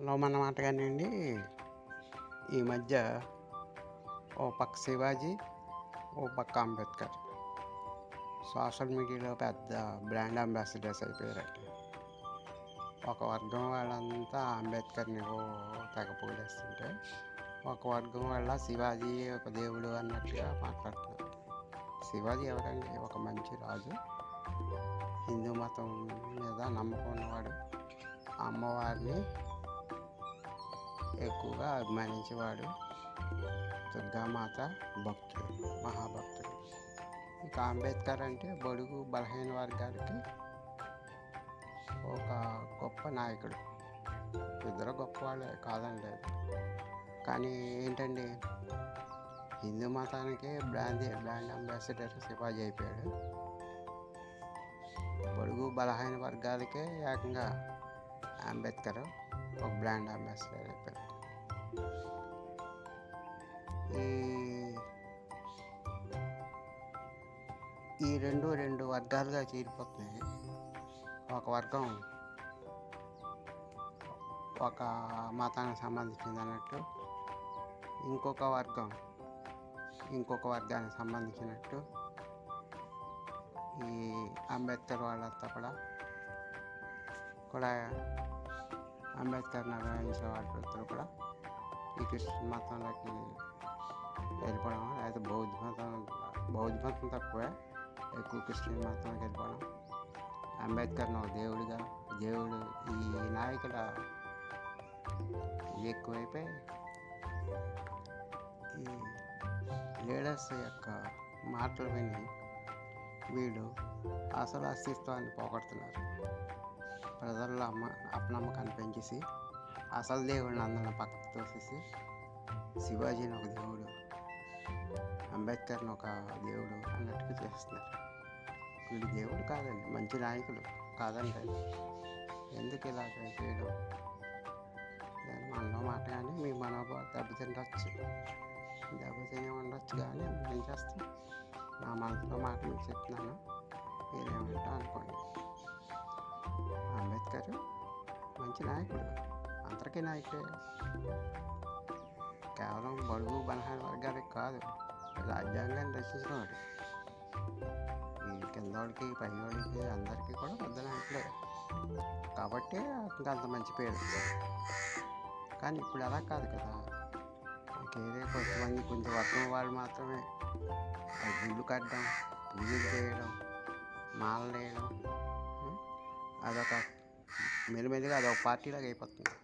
అన్నమాట కానివ్వండి ఈ మధ్య ఓ పక్క శివాజీ ఓ పక్క అంబేద్కర్. సోషల్ మీడియాలో పెద్ద బ్రాండ్ అంబాసిడర్స్ అయిపోయారట. ఒక వర్గం వాళ్ళంతా అంబేద్కర్ని తెగ పోలేస్తుంటే ఒక వర్గం వాళ్ళ శివాజీ ఒక దేవుడు అన్నట్టుగా మాట్లాడుతున్నారు. శివాజీ ఎవరండి? ఒక మంచి రాజు. హిందూ మతం మీద నమ్మకం ఉన్నవాడు. అమ్మవారిని ఎక్కువగా అభిమానించేవాడు దుర్గామాత భక్తుడు మహాభక్తుడు. ఇంకా అంబేద్కర్ అంటే బడుగు బలహీన వర్గాలకి ఒక గొప్ప నాయకుడు. ఇద్దరు గొప్ప వాళ్ళే కానీ ఏంటండి? హిందూ మతానికి బ్రాండ్ బ్రాండ్ అంబాసిడర్ శివాజీ అయిపోయాడు. బడుగు బలహీన వర్గాలకే ఏకంగా అంబేద్కర్ ఒక బ్రాండ్ అంబాసిడర్ అయిపోయాడు. ఈ ఈ రెండు రెండు వర్గాలుగా చేరిపోతున్నాయి. ఒక వర్గం ఒక మతానికి సంబంధించింది అన్నట్టు ఇంకొక వర్గం ఇంకొక వర్గానికి సంబంధించినట్టు. ఈ అంబేద్కర్ వాళ్ళంతా కూడా కూడా అంబేద్కర్ అభిమానించే వాళ్ళందరూ కూడా ఈ క్రిస్టియన్ మతంలోకి వెళ్ళిపోవడం అయితే బౌద్ధ మతం బౌద్ధ మతం తక్కువే ఎక్కువ క్రిస్టియన్ మతం వెళ్ళిపోవడం అంబేద్కర్ను ఒక దేవుడిగా దేవుడు ఈ నాయకుల ఎక్కువైపోయి ఈ లీడర్స్ యొక్క మాటలు విని వీళ్ళు అసలు అస్తిత్వాన్ని పోగొడుతున్నారు ప్రజల్లో అమ్మ అపనమ్మకాన్ని పెంచేసి అసలు దేవుడిని అందరిని పక్కకు తోసేసి శివాజీని ఒక దేవుడు అంబేద్కర్ని ఒక దేవుడు అన్నట్టుగా చేస్తున్నారు. వీళ్ళు దేవుడు కాదండి మంచి నాయకులు కాదండి ఎందుకు ఇలా చేయడం? మనలో మాట కానీ మీ మనోభావం దెబ్బతిండొచ్చు దెబ్బతినే ఉండొచ్చు కానీ ఏం చేస్తాం నా మనసులో మాట మీకు చెప్తున్నాను. మీరేమంటా అనుకోండి. అంబేద్కర్ మంచి నాయకుడు అందరికీ నాయకుడే. కేవలం బడుగు బలహీన వర్గాలకు కాదు రాజ్యాంగాన్ని రచించినవాడు ఈ కింద వాళ్ళకి పై వాళ్ళకి అందరికీ కూడా పెద్ద నాయకుడే కాబట్టి అంత మంచి పేరు. కానీ ఇప్పుడు అలా కాదు కదా. ఇంకేదే కొంతమంది కొంచెం వర్గం వాళ్ళు మాత్రమే. గుళ్ళు కట్టడం పూజలు చేయడం మాలలు వేయడం అదొక మెల్లిమెల్లిగా అదొక పార్టీలాగా అయిపోతుంది.